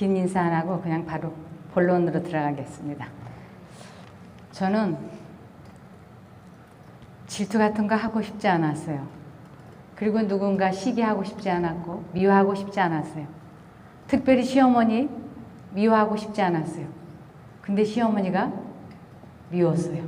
긴 인사 안 하고 그냥 바로 본론으로 들어가겠습니다. 저는 질투 같은 거 하고 싶지 않았어요. 그리고 누군가 시기하고 싶지 않았고 미워하고 싶지 않았어요. 특별히 시어머니 미워하고 싶지 않았어요. 근데 시어머니가 미웠어요.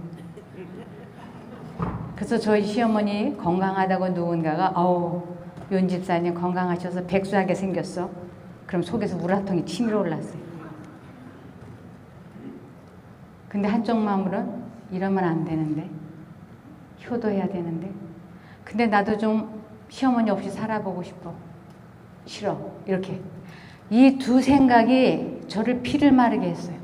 그래서 저희 시어머니 건강하다고 누군가가 어우 윤 집사님 건강하셔서 백수하게 생겼어. 그럼 속에서 물화통이 치밀어 올랐어요. 근데 한쪽 마음으로는 이러면 안 되는데 효도해야 되는데 근데 나도 좀 시어머니 없이 살아보고 싶어. 싫어. 이렇게. 이 두 생각이 저를 피를 마르게 했어요.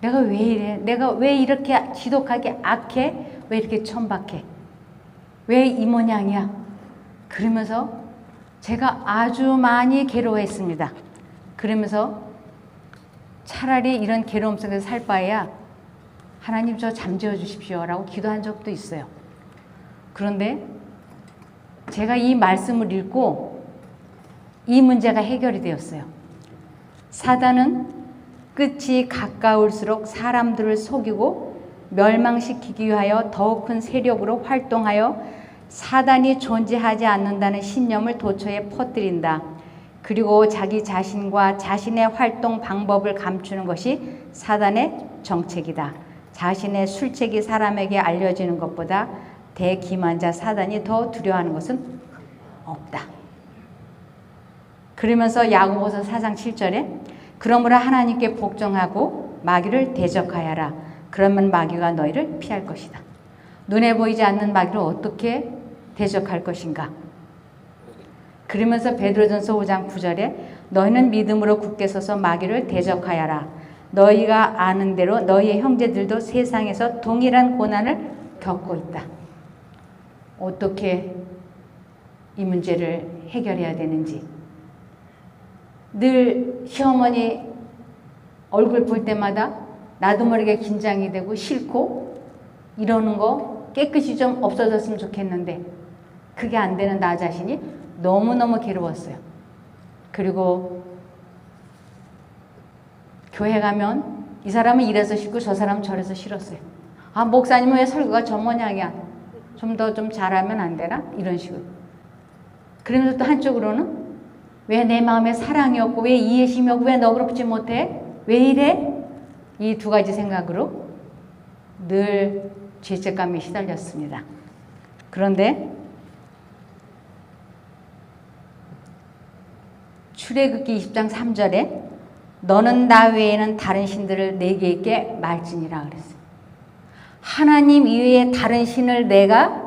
내가 왜 이래? 내가 왜 이렇게 지독하게 악해? 왜 이렇게 천박해? 왜 이 모양이야? 그러면서 제가 아주 많이 괴로워했습니다. 그러면서 차라리 이런 괴로움 속에서 살 바에야 하나님 저 잠재워 주십시오라고 기도한 적도 있어요. 그런데 제가 이 말씀을 읽고 이 문제가 해결이 되었어요. 사단은 끝이 가까울수록 사람들을 속이고 멸망시키기 위하여 더욱 큰 세력으로 활동하여 사단이 존재하지 않는다는 신념을 도처에 퍼뜨린다. 그리고 자기 자신과 자신의 활동 방법을 감추는 것이 사단의 정책이다. 자신의 술책이 사람에게 알려지는 것보다 대기만자 사단이 더 두려워하는 것은 없다. 그러면서 야고보서 4장 7절에 그러므로 하나님께 복종하고 마귀를 대적하여라. 그러면 마귀가 너희를 피할 것이다. 눈에 보이지 않는 마귀를 어떻게 대적할 것인가? 그러면서 베드로전서 5장 9절에 너희는 믿음으로 굳게 서서 마귀를 대적하여라. 너희가 아는 대로 너희의 형제들도 세상에서 동일한 고난을 겪고 있다. 어떻게 이 문제를 해결해야 되는지 늘 시어머니 얼굴 볼 때마다 나도 모르게 긴장이 되고 싫고 이러는 거 깨끗이 좀 없어졌으면 좋겠는데 그게 안 되는 나 자신이 너무너무 괴로웠어요. 그리고 교회 가면 이 사람은 이래서 싫고 저 사람은 저래서 싫었어요. 아, 목사님은 왜 설교가 저 모양이야? 좀 더 좀 잘하면 안 되나? 이런 식으로. 그러면서 또 한쪽으로는 왜 내 마음에 사랑이 없고 왜 이해심이 없고 왜 너그럽지 못해? 왜 이래? 이 두 가지 생각으로 늘 죄책감에 시달렸습니다. 그런데 출애굽기 20장 3절에 너는 나 외에는 다른 신들을 내게 있게 말지니라 그랬어요. 하나님 이외에 다른 신을 내가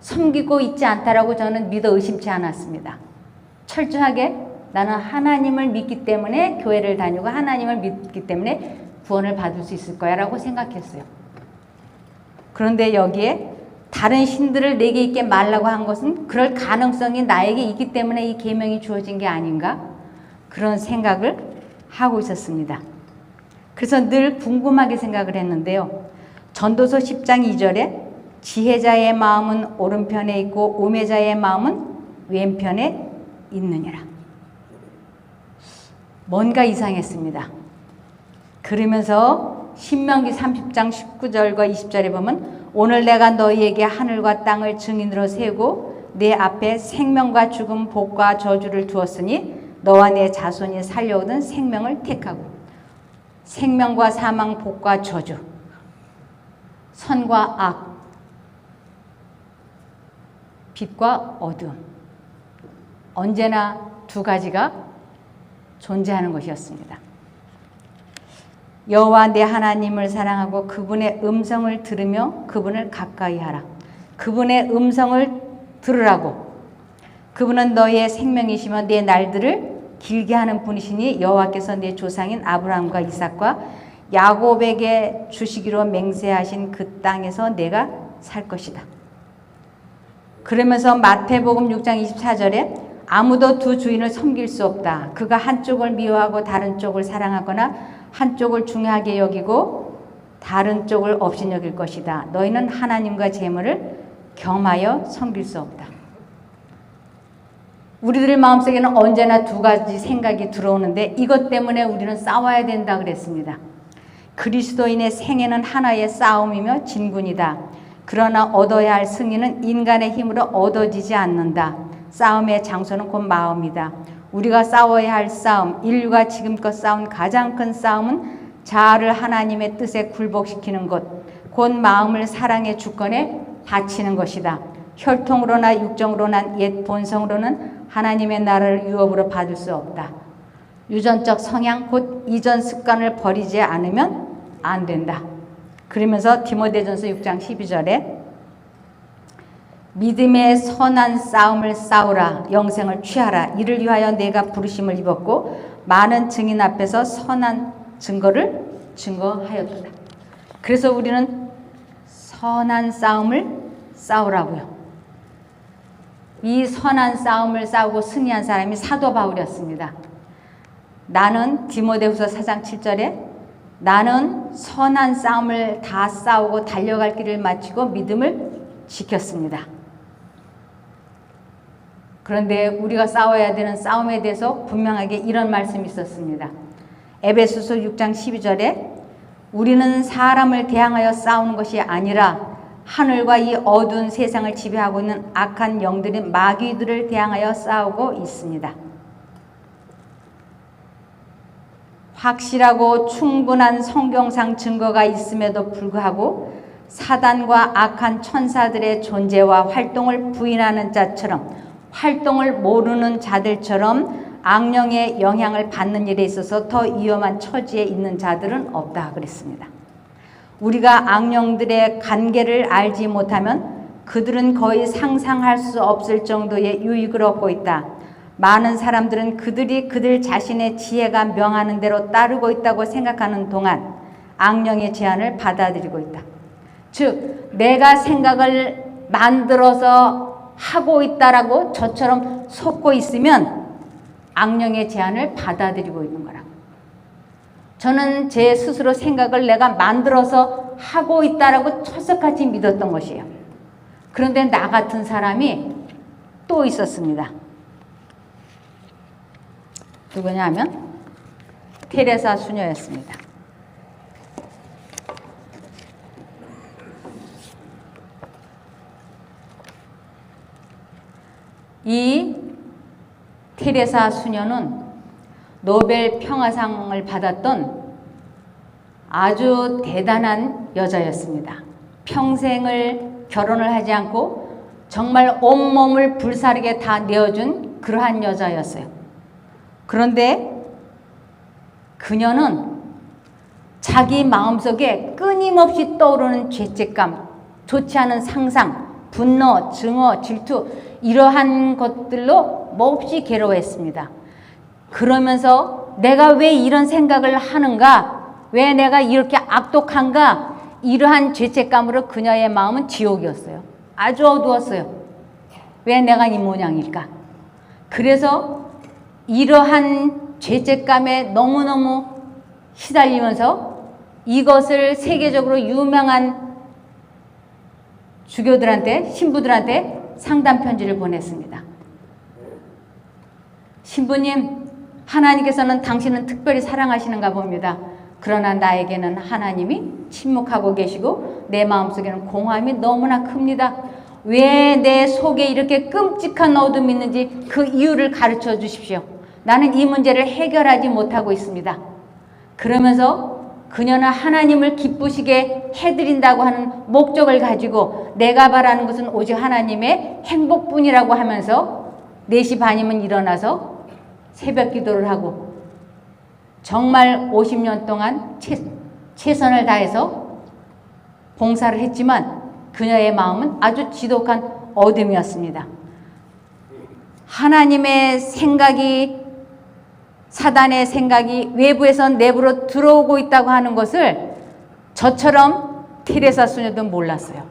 섬기고 있지 않다라고 저는 믿어 의심치 않았습니다. 철저하게 나는 하나님을 믿기 때문에 교회를 다니고 하나님을 믿기 때문에 구원을 받을 수 있을 거야 라고 생각했어요. 그런데 여기에 다른 신들을 내게 있게 말라고 한 것은 그럴 가능성이 나에게 있기 때문에 이 계명이 주어진 게 아닌가 그런 생각을 하고 있었습니다. 그래서 늘 궁금하게 생각을 했는데요. 전도서 10장 2절에 지혜자의 마음은 오른편에 있고 우매자의 마음은 왼편에 있느니라. 뭔가 이상했습니다. 그러면서 신명기 30장 19절과 20절에 보면 오늘 내가 너희에게 하늘과 땅을 증인으로 세우고 내 앞에 생명과 죽음 복과 저주를 두었으니 너와 내 자손이 살려오던 생명을 택하고 생명과 사망 복과 저주 선과 악 빛과 어둠 언제나 두 가지가 존재하는 것이었습니다. 여호와 내 하나님을 사랑하고 그분의 음성을 들으며 그분을 가까이 하라. 그분의 음성을 들으라고. 그분은 너의 생명이시며 내 날들을 길게 하는 분이시니 여호와께서 내 조상인 아브라함과 이삭과 야곱에게 주시기로 맹세하신 그 땅에서 내가 살 것이다. 그러면서 마태복음 6장 24절에 아무도 두 주인을 섬길 수 없다. 그가 한쪽을 미워하고 다른 쪽을 사랑하거나 한쪽을 중요하게 여기고 다른 쪽을 없인 여길 것이다. 너희는 하나님과 재물을 겸하여 섬길 수 없다. 우리들 마음속에는 언제나 두 가지 생각이 들어오는데 이것 때문에 우리는 싸워야 된다 그랬습니다. 그리스도인의 생애는 하나의 싸움이며 진군이다. 그러나 얻어야 할 승리는 인간의 힘으로 얻어지지 않는다. 싸움의 장소는 곧 마음이다. 우리가 싸워야 할 싸움, 인류가 지금껏 싸운 가장 큰 싸움은 자아를 하나님의 뜻에 굴복시키는 것, 곧 마음을 사랑의 주권에 바치는 것이다. 혈통으로나 육정으로나 옛 본성으로는 하나님의 나라를 유업으로 받을 수 없다. 유전적 성향 곧 이전 습관을 버리지 않으면 안 된다. 그러면서 디모데전서 6장 12절에 믿음의 선한 싸움을 싸우라 영생을 취하라 이를 위하여 내가 부르심을 입었고 많은 증인 앞에서 선한 증거를 증거하였다. 그래서 우리는 선한 싸움을 싸우라고요. 이 선한 싸움을 싸우고 승리한 사람이 사도 바울이었습니다. 나는 디모데후서 4장 7절에 나는 선한 싸움을 다 싸우고 달려갈 길을 마치고 믿음을 지켰습니다. 그런데 우리가 싸워야 되는 싸움에 대해서 분명하게 이런 말씀이 있었습니다. 에베소서 6장 12절에 우리는 사람을 대항하여 싸우는 것이 아니라 하늘과 이 어두운 세상을 지배하고 있는 악한 영들인 마귀들을 대항하여 싸우고 있습니다. 확실하고 충분한 성경상 증거가 있음에도 불구하고 사단과 악한 천사들의 존재와 활동을 부인하는 자처럼 활동을 모르는 자들처럼 악령의 영향을 받는 일에 있어서 더 위험한 처지에 있는 자들은 없다 그랬습니다. 우리가 악령들의 관계를 알지 못하면 그들은 거의 상상할 수 없을 정도의 유익을 얻고 있다. 많은 사람들은 그들이 그들 자신의 지혜가 명하는 대로 따르고 있다고 생각하는 동안 악령의 제안을 받아들이고 있다. 즉, 내가 생각을 만들어서 하고 있다라고 저처럼 속고 있으면 악령의 제안을 받아들이고 있는 거라. 저는 제 스스로 생각을 내가 만들어서 하고 있다라고 철석같이 믿었던 것이에요. 그런데 나 같은 사람이 또 있었습니다. 누구냐 하면 테레사 수녀였습니다. 이 테레사 수녀는 노벨 평화상을 받았던 아주 대단한 여자였습니다. 평생을 결혼을 하지 않고 정말 온몸을 불사르게 다 내어준 그러한 여자였어요. 그런데 그녀는 자기 마음속에 끊임없이 떠오르는 죄책감, 좋지 않은 상상, 분노, 증오, 질투 이러한 것들로 몹시 괴로워했습니다. 그러면서 내가 왜 이런 생각을 하는가? 왜 내가 이렇게 악독한가? 이러한 죄책감으로 그녀의 마음은 지옥이었어요. 아주 어두웠어요. 왜 내가 이 모양일까? 그래서 이러한 죄책감에 너무너무 시달리면서 이것을 세계적으로 유명한 주교들한테, 신부들한테 상담 편지를 보냈습니다. 신부님, 하나님께서는 당신은 특별히 사랑하시는가 봅니다. 그러나 나에게는 하나님이 침묵하고 계시고 내 마음속에는 공허함이 너무나 큽니다. 왜 내 속에 이렇게 끔찍한 어둠이 있는지 그 이유를 가르쳐 주십시오. 나는 이 문제를 해결하지 못하고 있습니다. 그러면서 그녀는 하나님을 기쁘시게 해드린다고 하는 목적을 가지고 내가 바라는 것은 오직 하나님의 행복뿐이라고 하면서 4시 반이면 일어나서 새벽 기도를 하고 정말 50년 동안 최, 최선을 다해서 봉사를 했지만 그녀의 마음은 아주 지독한 어둠이었습니다. 하나님의 생각이 사단의 생각이 외부에서 내부로 들어오고 있다고 하는 것을 저처럼 테레사 수녀도 몰랐어요.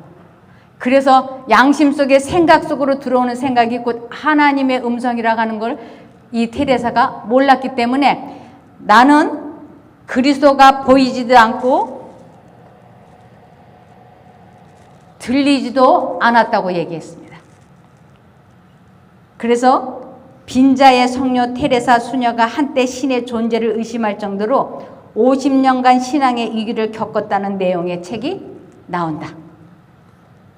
그래서 양심 속에 생각 속으로 들어오는 생각이 곧 하나님의 음성이라고 하는 걸 이 테레사가 몰랐기 때문에 나는 그리스도가 보이지도 않고 들리지도 않았다고 얘기했습니다. 그래서 빈자의 성녀 테레사 수녀가 한때 신의 존재를 의심할 정도로 50년간 신앙의 위기를 겪었다는 내용의 책이 나온다.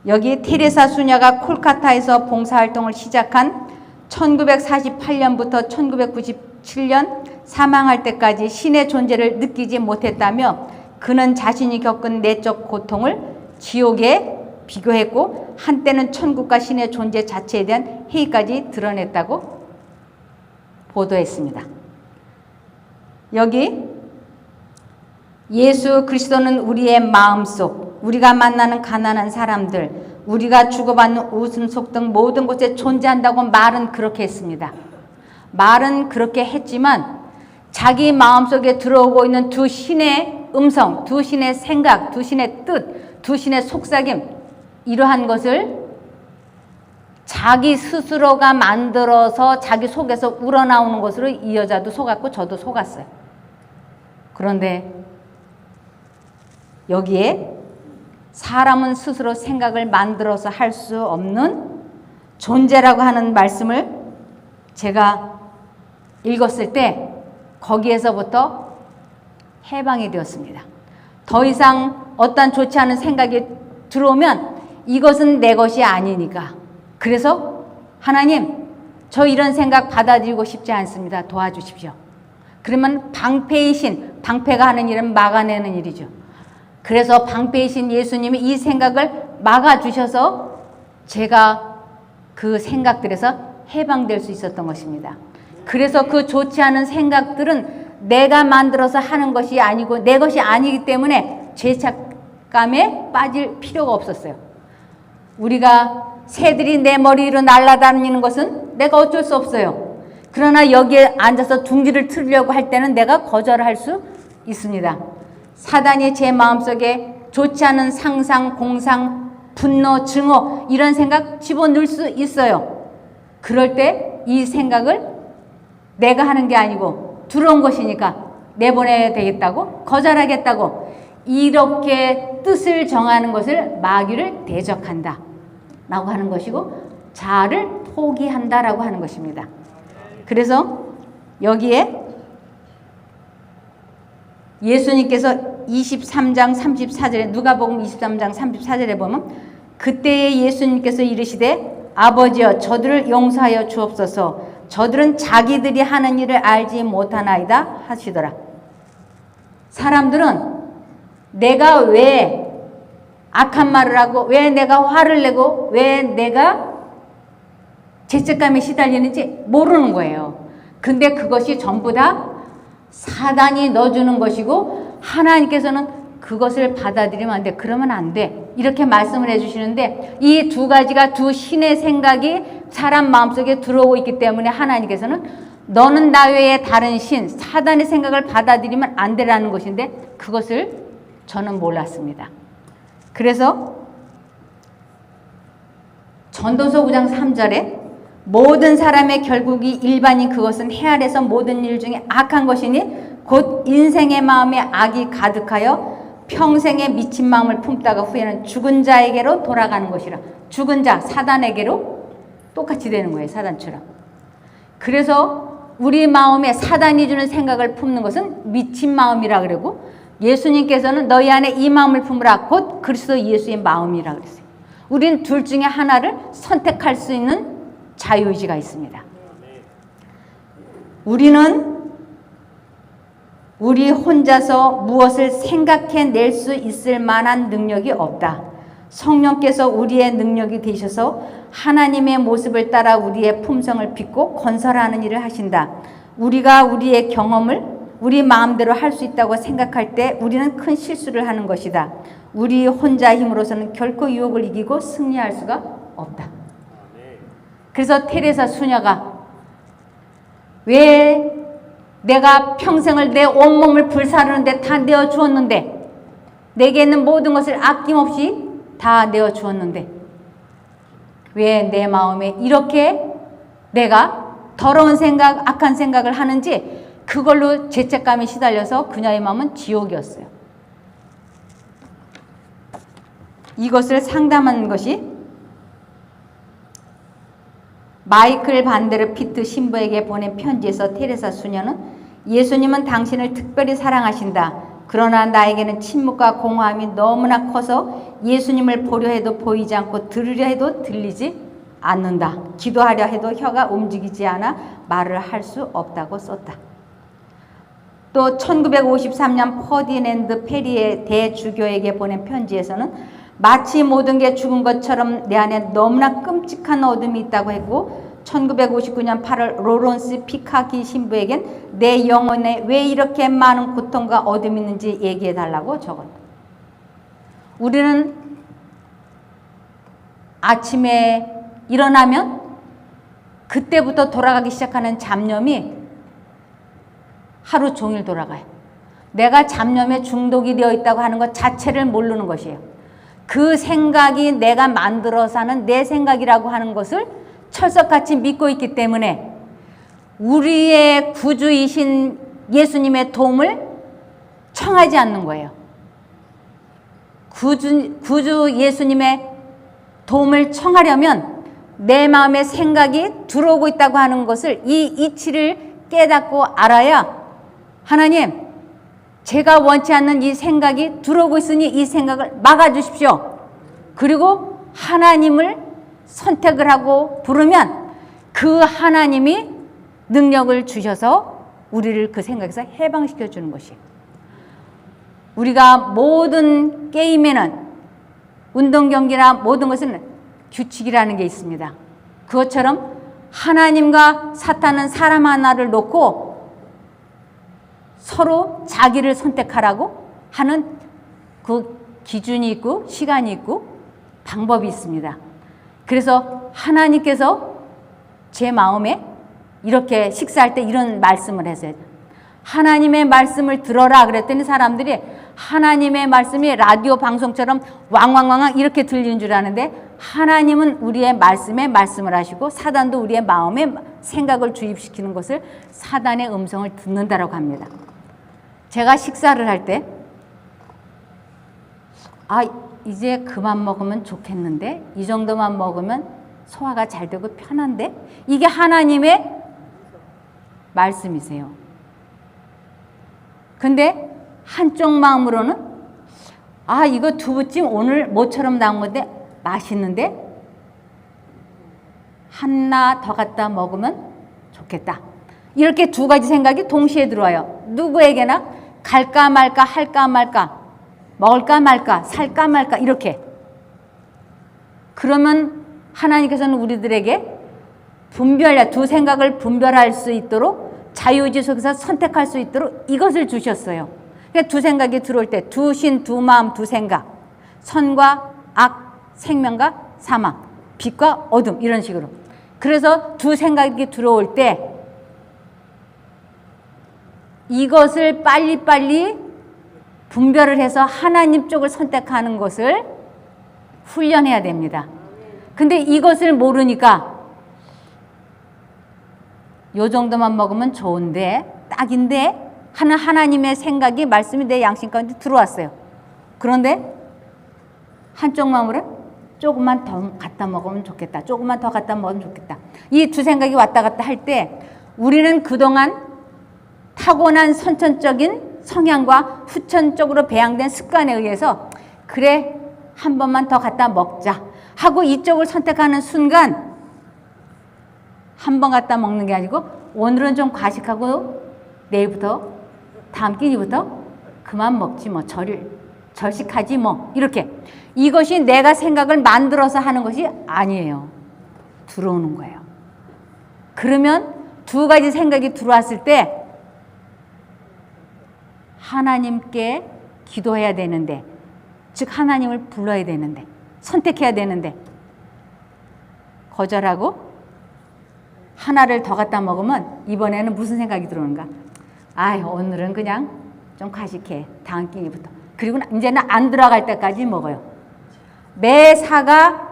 여기 테레사 수녀가 콜카타에서 봉사활동을 시작한 1948년부터 1997년 사망할 때까지 신의 존재를 느끼지 못했다며 그는 자신이 겪은 내적 고통을 지옥에 비교했고 한때는 천국과 신의 존재 자체에 대한 회의까지 드러냈다고 보도했습니다. 여기 예수 그리스도는 우리의 마음속, 우리가 만나는 가난한 사람들, 우리가 주고받는 웃음 속 등 모든 곳에 존재한다고 말은 그렇게 했습니다. 말은 그렇게 했지만 자기 마음속에 들어오고 있는 두 신의 음성, 두 신의 생각, 두 신의 뜻, 두 신의 속삭임 이러한 것을 자기 스스로가 만들어서 자기 속에서 우러나오는 것으로 이 여자도 속았고 저도 속았어요. 그런데 여기에 사람은 스스로 생각을 만들어서 할 수 없는 존재라고 하는 말씀을 제가 읽었을 때 거기에서부터 해방이 되었습니다. 더 이상 어떤 좋지 않은 생각이 들어오면 이것은 내 것이 아니니까. 그래서 하나님, 저 이런 생각 받아들이고 싶지 않습니다. 도와주십시오. 그러면 방패이신, 방패가 하는 일은 막아내는 일이죠. 그래서 방패이신 예수님이 이 생각을 막아주셔서 제가 그 생각들에서 해방될 수 있었던 것입니다. 그래서 그 좋지 않은 생각들은 내가 만들어서 하는 것이 아니고 내 것이 아니기 때문에 죄책감에 빠질 필요가 없었어요. 우리가 새들이 내 머리 위로 날아다니는 것은 내가 어쩔 수 없어요. 그러나 여기에 앉아서 둥지를 틀려고 할 때는 내가 거절할 수 있습니다. 사단이 제 마음속에 좋지 않은 상상, 공상, 분노, 증오 이런 생각 집어넣을 수 있어요. 그럴 때 이 생각을 내가 하는 게 아니고 들어온 것이니까 내보내야 되겠다고 거절하겠다고 이렇게 뜻을 정하는 것을 마귀를 대적한다 라고 하는 것이고 자아를 포기한다라고 하는 것입니다. 그래서 여기에 예수님께서 23장 34절에 누가복음 23장 34절에 보면 그때에 예수님께서 이르시되 아버지여 저들을 용서하여 주옵소서 저들은 자기들이 하는 일을 알지 못하나이다 하시더라. 사람들은 내가 왜 악한 말을 하고 왜 내가 화를 내고 왜 내가 죄책감에 시달리는지 모르는 거예요. 근데 그것이 전부 다 사단이 넣어주는 것이고 하나님께서는 그것을 받아들이면 안 돼. 그러면 안 돼. 이렇게 말씀을 해주시는데 이 두 가지가 두 신의 생각이 사람 마음속에 들어오고 있기 때문에 하나님께서는 너는 나 외에 다른 신, 사단의 생각을 받아들이면 안 되라는 것인데 그것을 저는 몰랐습니다. 그래서 전도서 9장 3절에 모든 사람의 결국이 일반인 그것은 해 아래서 모든 일 중에 악한 것이니 곧 인생의 마음에 악이 가득하여 평생의 미친 마음을 품다가 후에는 죽은 자에게로 돌아가는 것이라. 죽은 자 사단에게로 똑같이 되는 거예요. 사단처럼. 그래서 우리 마음에 사단이 주는 생각을 품는 것은 미친 마음이라 그러고 예수님께서는 너희 안에 이 마음을 품으라 곧 그리스도 예수의 마음이라 그랬어요. 우리는 둘 중에 하나를 선택할 수 있는 자유의지가 있습니다. 우리는 우리 혼자서 무엇을 생각해 낼 수 있을 만한 능력이 없다. 성령께서 우리의 능력이 되셔서 하나님의 모습을 따라 우리의 품성을 빚고 건설하는 일을 하신다. 우리가 우리의 경험을 우리 마음대로 할 수 있다고 생각할 때 우리는 큰 실수를 하는 것이다. 우리 혼자 힘으로서는 결코 유혹을 이기고 승리할 수가 없다. 그래서 테레사 수녀가 왜 내가 평생을 내 온몸을 불사르는데 다 내어 주었는데 내게 있는 모든 것을 아낌없이 다 내어 주었는데 왜 내 마음에 이렇게 내가 더러운 생각, 악한 생각을 하는지 그걸로 죄책감이 시달려서 그녀의 마음은 지옥이었어요. 이것을 상담한 것이 마이클 반데르 피트 신부에게 보낸 편지에서 테레사 수녀는 예수님은 당신을 특별히 사랑하신다. 그러나 나에게는 침묵과 공허함이 너무나 커서 예수님을 보려 해도 보이지 않고 들으려 해도 들리지 않는다. 기도하려 해도 혀가 움직이지 않아 말을 할 수 없다고 썼다. 또 1953년 퍼디낸드 페리의 대주교에게 보낸 편지에서는 마치 모든 게 죽은 것처럼 내 안에 너무나 끔찍한 어둠이 있다고 했고 1959년 8월 로런스 피카기 신부에겐 내 영혼에 왜 이렇게 많은 고통과 어둠이 있는지 얘기해 달라고 적었다. 우리는 아침에 일어나면 그때부터 돌아가기 시작하는 잡념이 하루 종일 돌아가요. 내가 잡념에 중독이 되어 있다고 하는 것 자체를 모르는 것이에요. 그 생각이 내가 만들어서 하는 내 생각이라고 하는 것을 철석같이 믿고 있기 때문에 우리의 구주이신 예수님의 도움을 청하지 않는 거예요. 구주, 구주 예수님의 도움을 청하려면 내 마음의 생각이 들어오고 있다고 하는 것을 이 이치를 깨닫고 알아야 하나님, 제가 원치 않는 이 생각이 들어오고 있으니 이 생각을 막아주십시오. 그리고 하나님을 선택을 하고 부르면 그 하나님이 능력을 주셔서 우리를 그 생각에서 해방시켜 주는 것이에요. 우리가 모든 게임에는 운동 경기나 모든 것은 규칙이라는 게 있습니다. 그것처럼 하나님과 사탄은 사람 하나를 놓고 서로 자기를 선택하라고 하는 그 기준이 있고 시간이 있고 방법이 있습니다. 그래서 하나님께서 제 마음에 이렇게 식사할 때 이런 말씀을 했어요. 하나님의 말씀을 들어라 그랬더니 사람들이 하나님의 말씀이 라디오 방송처럼 왕왕왕왕 이렇게 들리는 줄 아는데 하나님은 우리의 말씀에 말씀을 하시고 사단도 우리의 마음에 생각을 주입시키는 것을 사단의 음성을 듣는다라고 합니다. 제가 식사를 할 때, 아, 이제 그만 먹으면 좋겠는데, 이 정도만 먹으면 소화가 잘 되고 편한데, 이게 하나님의 말씀이세요. 근데 한쪽 마음으로는, 아, 이거 두부찜 오늘 모처럼 나온 건데, 맛있는데, 하나 더 갖다 먹으면 좋겠다. 이렇게 두 가지 생각이 동시에 들어와요. 누구에게나 갈까 말까 할까 말까 먹을까 말까 살까 말까 이렇게. 그러면 하나님께서는 우리들에게 분별 두 생각을 분별할 수 있도록 자유의지 속에서 선택할 수 있도록 이것을 주셨어요. 그러니까 두 생각이 들어올 때 두 신, 두 마음, 두 생각. 선과 악, 생명과 사망, 빛과 어둠 이런 식으로. 그래서 두 생각이 들어올 때 이것을 빨리빨리 분별을 해서 하나님 쪽을 선택하는 것을 훈련해야 됩니다. 근데 이것을 모르니까 요 정도만 먹으면 좋은데 딱인데 하는 하나님의 생각이 말씀이 내 양심 가운데 들어왔어요. 그런데 한쪽 마음으로 조금만 더 갖다 먹으면 좋겠다. 조금만 더 갖다 먹으면 좋겠다. 이 두 생각이 왔다 갔다 할 때 우리는 그동안 타고난 선천적인 성향과 후천적으로 배양된 습관에 의해서 그래 한 번만 더 갖다 먹자 하고 이쪽을 선택하는 순간 한 번 갖다 먹는 게 아니고 오늘은 좀 과식하고 내일부터 다음 끼니부터 그만 먹지 뭐 절, 절식하지 뭐 이렇게. 이것이 내가 생각을 만들어서 하는 것이 아니에요. 들어오는 거예요. 그러면 두 가지 생각이 들어왔을 때 하나님께 기도해야 되는데, 즉 하나님을 불러야 되는데, 선택해야 되는데, 거절하고 하나를 더 갖다 먹으면 이번에는 무슨 생각이 들어오는가? 아, 오늘은 그냥 좀 과식해. 다음 끼니부터. 그리고 이제는 안 들어갈 때까지 먹어요. 매사가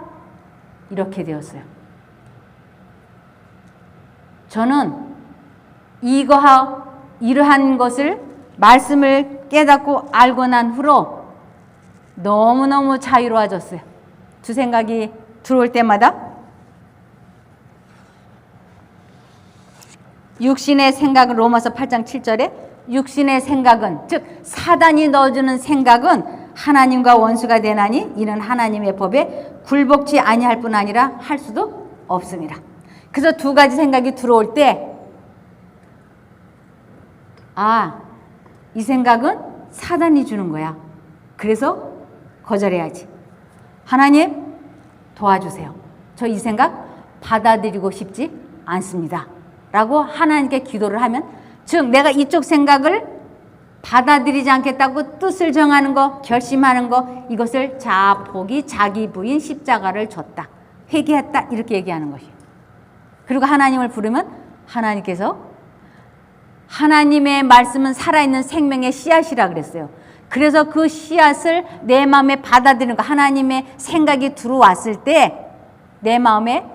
이렇게 되었어요. 저는 이거 이러한 것을 말씀을 깨닫고 알고 난 후로 너무너무 자유로워졌어요. 두 생각이 들어올 때마다 육신의 생각은 로마서 8장 7절에 육신의 생각은 즉 사단이 넣어주는 생각은 하나님과 원수가 되나니 이는 하나님의 법에 굴복치 아니할 뿐 아니라 할 수도 없습니다. 그래서 두 가지 생각이 들어올 때 아, 이 생각은 사단이 주는 거야. 그래서 거절해야지. 하나님 도와주세요. 저 이 생각 받아들이고 싶지 않습니다. 라고 하나님께 기도를 하면 즉 내가 이쪽 생각을 받아들이지 않겠다고 뜻을 정하는 거, 결심하는 거 이것을 자포기 자기 부인 십자가를 줬다. 회개했다. 이렇게 얘기하는 것이에요. 그리고 하나님을 부르면 하나님께서 하나님의 말씀은 살아있는 생명의 씨앗이라 그랬어요. 그래서 그 씨앗을 내 마음에 받아들이는 거 하나님의 생각이 들어왔을 때 내 마음에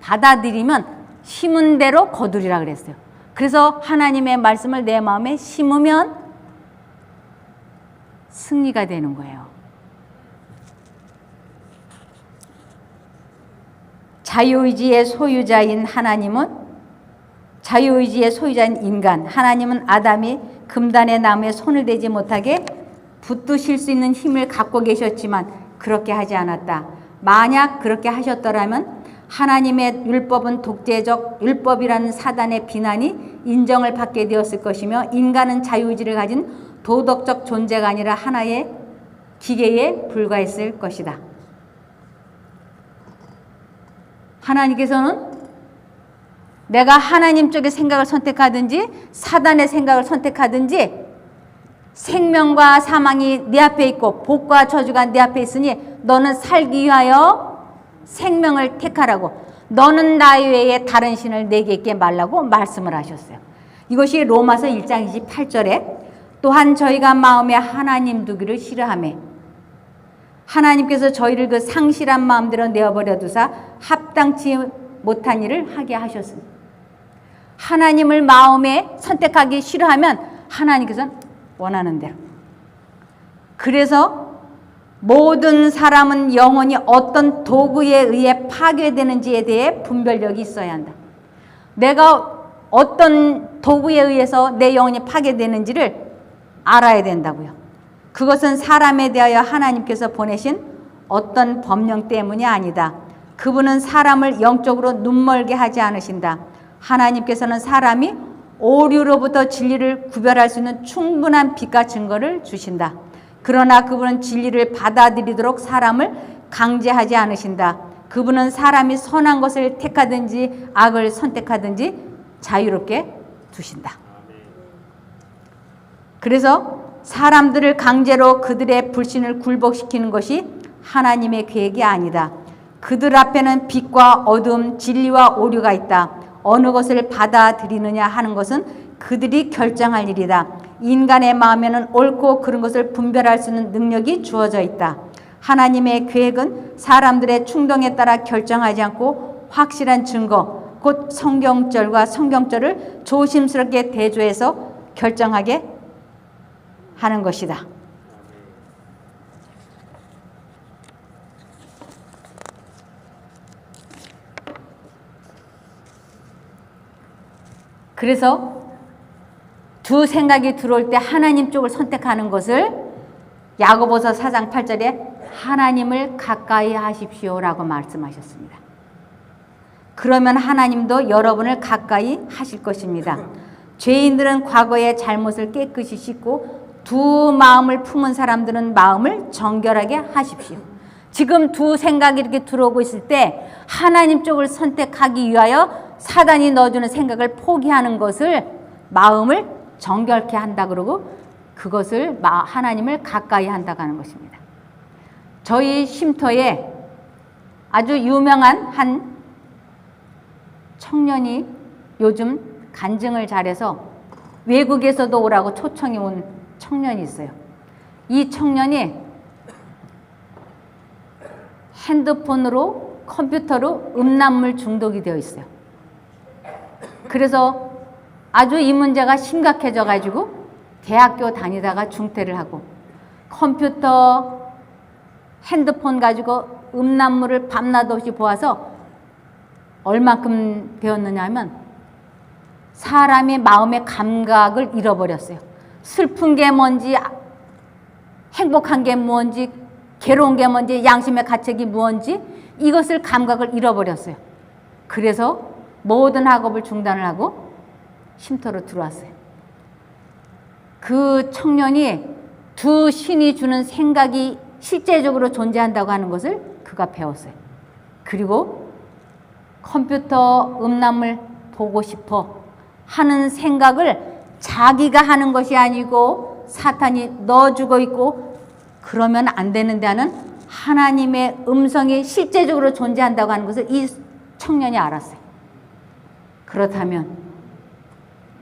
받아들이면 심은 대로 거두리라 그랬어요. 그래서 하나님의 말씀을 내 마음에 심으면 승리가 되는 거예요. 자유의지의 소유자인 하나님은 자유의지의 소유자인 인간 하나님은 아담이 금단의 나무에 손을 대지 못하게 붙드실 수 있는 힘을 갖고 계셨지만 그렇게 하지 않았다. 만약 그렇게 하셨더라면 하나님의 율법은 독재적 율법이라는 사단의 비난이 인정을 받게 되었을 것이며 인간은 자유의지를 가진 도덕적 존재가 아니라 하나의 기계에 불과했을 것이다. 하나님께서는 내가 하나님 쪽의 생각을 선택하든지 사단의 생각을 선택하든지 생명과 사망이 네 앞에 있고 복과 저주가 네 앞에 있으니 너는 살기 위하여 생명을 택하라고 너는 나 외에 다른 신을 내게 있게 말라고 말씀을 하셨어요. 이것이 로마서 1장 28절에 또한 저희가 마음에 하나님 두기를 싫어하며 하나님께서 저희를 그 상실한 마음대로 내어버려 두사 합당치 못한 일을 하게 하셨습니다. 하나님을 마음에 선택하기 싫어하면 하나님께서는 원하는 대로. 그래서 모든 사람은 영혼이 어떤 도구에 의해 파괴되는지에 대해 분별력이 있어야 한다. 내가 어떤 도구에 의해서 내 영혼이 파괴되는지를 알아야 된다고요. 그것은 사람에 대하여 하나님께서 보내신 어떤 법령 때문이 아니다. 그분은 사람을 영적으로 눈멀게 하지 않으신다. 하나님께서는 사람이 오류로부터 진리를 구별할 수 있는 충분한 빛과 증거를 주신다. 그러나 그분은 진리를 받아들이도록 사람을 강제하지 않으신다. 그분은 사람이 선한 것을 택하든지 악을 선택하든지 자유롭게 두신다. 그래서 사람들을 강제로 그들의 불신을 굴복시키는 것이 하나님의 계획이 아니다. 그들 앞에는 빛과 어둠, 진리와 오류가 있다. 어느 것을 받아들이느냐 하는 것은 그들이 결정할 일이다. 인간의 마음에는 옳고 그른 것을 분별할 수 있는 능력이 주어져 있다. 하나님의 계획은 사람들의 충동에 따라 결정하지 않고 확실한 증거, 곧 성경절과 성경절을 조심스럽게 대조해서 결정하게 하는 것이다. 그래서 두 생각이 들어올 때 하나님 쪽을 선택하는 것을 야고보서 4장 8절에 하나님을 가까이 하십시오라고 말씀하셨습니다. 그러면 하나님도 여러분을 가까이 하실 것입니다. 죄인들은 과거의 잘못을 깨끗이 씻고 두 마음을 품은 사람들은 마음을 정결하게 하십시오. 지금 두 생각이 이렇게 들어오고 있을 때 하나님 쪽을 선택하기 위하여 사단이 넣어주는 생각을 포기하는 것을 마음을 정결케 한다 그러고 그것을 하나님을 가까이 한다고 하는 것입니다. 저희 쉼터에 아주 유명한 한 청년이 요즘 간증을 잘해서 외국에서도 오라고 초청이 온 청년이 있어요. 이 청년이 핸드폰으로 컴퓨터로 음란물 중독이 되어 있어요. 그래서 아주 이 문제가 심각해져 가지고 대학교 다니다가 중퇴를 하고 컴퓨터 핸드폰 가지고 음란물을 밤낮 없이 보아서 얼마큼 되었느냐 하면 사람의 마음의 감각을 잃어버렸어요. 슬픈 게 뭔지, 아- 행복한 게 뭔지, 괴로운 게 뭔지, 양심의 가책이 뭔지 이것을 감각을 잃어버렸어요. 그래서 모든 학업을 중단을 하고 쉼터로 들어왔어요. 그 청년이 두 신이 주는 생각이 실제적으로 존재한다고 하는 것을 그가 배웠어요. 그리고 컴퓨터 음란물 보고 싶어 하는 생각을 자기가 하는 것이 아니고 사탄이 넣어주고 있고 그러면 안 되는데 하는 하나님의 음성이 실제적으로 존재한다고 하는 것을 이 청년이 알았어요. 그렇다면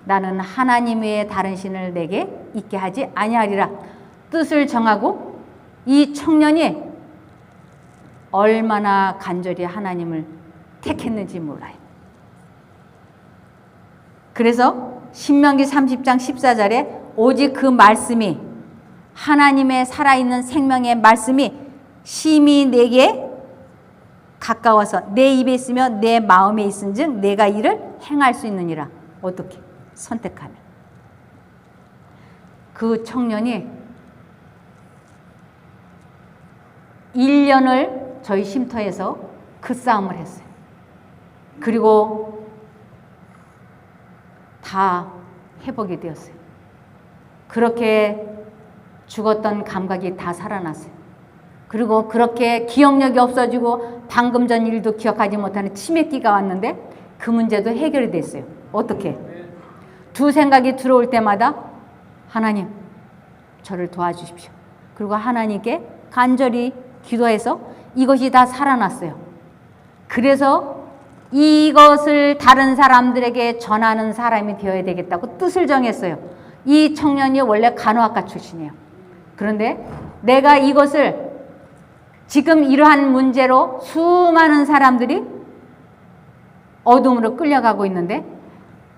나는 하나님 외에 다른 신을 내게 있게 하지 아니하리라 뜻을 정하고 이 청년이 얼마나 간절히 하나님을 택했는지 몰라요. 그래서 신명기 30장 14절에 오직 그 말씀이 하나님의 살아있는 생명의 말씀이 심히 내게 가까워서 내 입에 있으며 내 마음에 있은즉 내가 이를 행할 수 있느니라. 어떻게? 선택하면. 그 청년이 1년을 저희 쉼터에서 그 싸움을 했어요. 그리고 다 회복이 되었어요. 그렇게 죽었던 감각이 다 살아났어요. 그리고 그렇게 기억력이 없어지고 방금 전 일도 기억하지 못하는 치매기가 왔는데 그 문제도 해결이 됐어요. 어떻게? 두 생각이 들어올 때마다 하나님, 저를 도와주십시오. 그리고 하나님께 간절히 기도해서 이것이 다 살아났어요. 그래서 이것을 다른 사람들에게 전하는 사람이 되어야 되겠다고 뜻을 정했어요. 이 청년이 원래 간호학과 출신이에요. 그런데 내가 이것을 지금 이러한 문제로 수많은 사람들이 어둠으로 끌려가고 있는데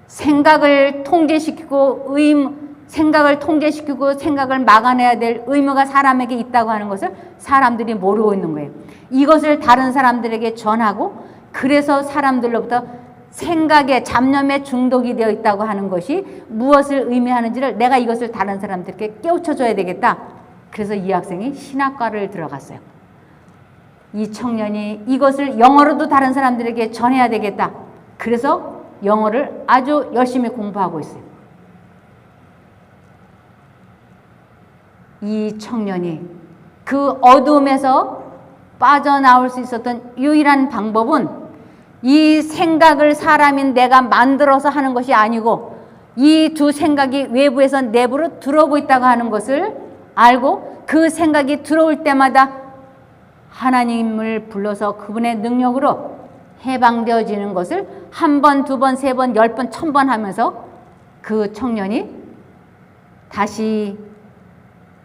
생각을 통제시키고 의 생각을 통제시키고 생각을 막아내야 될 의무가 사람에게 있다고 하는 것을 사람들이 모르고 있는 거예요. 이것을 다른 사람들에게 전하고 그래서 사람들로부터 생각에 잡념에 중독이 되어 있다고 하는 것이 무엇을 의미하는지를 내가 이것을 다른 사람들에게 깨우쳐 줘야 되겠다. 그래서 이 학생이 신학과를 들어갔어요. 이 청년이 이것을 영어로도 다른 사람들에게 전해야 되겠다. 그래서 영어를 아주 열심히 공부하고 있어요. 이 청년이 그 어둠에서 빠져나올 수 있었던 유일한 방법은 이 생각을 사람인 내가 만들어서 하는 것이 아니고 이 두 생각이 외부에서 내부로 들어오고 있다고 하는 것을 알고 그 생각이 들어올 때마다 하나님을 불러서 그분의 능력으로 해방되어지는 것을 한 번, 두 번, 세 번, 열 번, 천 번 하면서 그 청년이 다시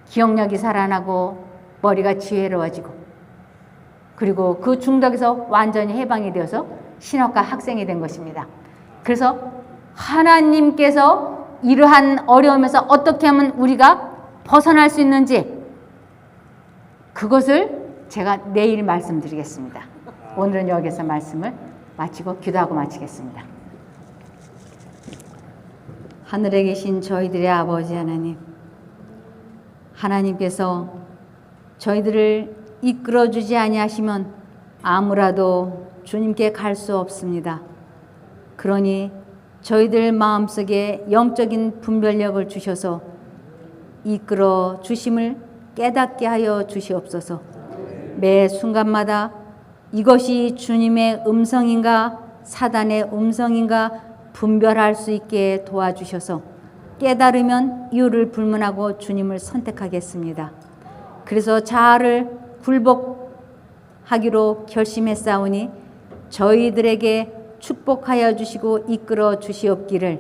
기억력이 살아나고 머리가 지혜로워지고 그리고 그 중독에서 완전히 해방이 되어서 신학과 학생이 된 것입니다. 그래서 하나님께서 이러한 어려움에서 어떻게 하면 우리가 벗어날 수 있는지 그것을 제가 내일 말씀드리겠습니다. 오늘은 여기서 말씀을 마치고 기도하고 마치겠습니다. 하늘에 계신 저희들의 아버지 하나님, 하나님께서 저희들을 이끌어 주지 아니하시면 아무라도 주님께 갈 수 없습니다. 그러니 저희들 마음속에 영적인 분별력을 주셔서 이끌어 주심을 깨닫게 하여 주시옵소서. 매 순간마다 이것이 주님의 음성인가 사단의 음성인가 분별할 수 있게 도와주셔서 깨달으면 이유를 불문하고 주님을 선택하겠습니다. 그래서 자아를 굴복하기로 결심했사오니 저희들에게 축복하여 주시고 이끌어 주시옵기를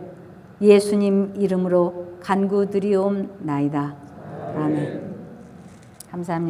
예수님 이름으로 간구드리옵나이다. 아멘. 감사합니다.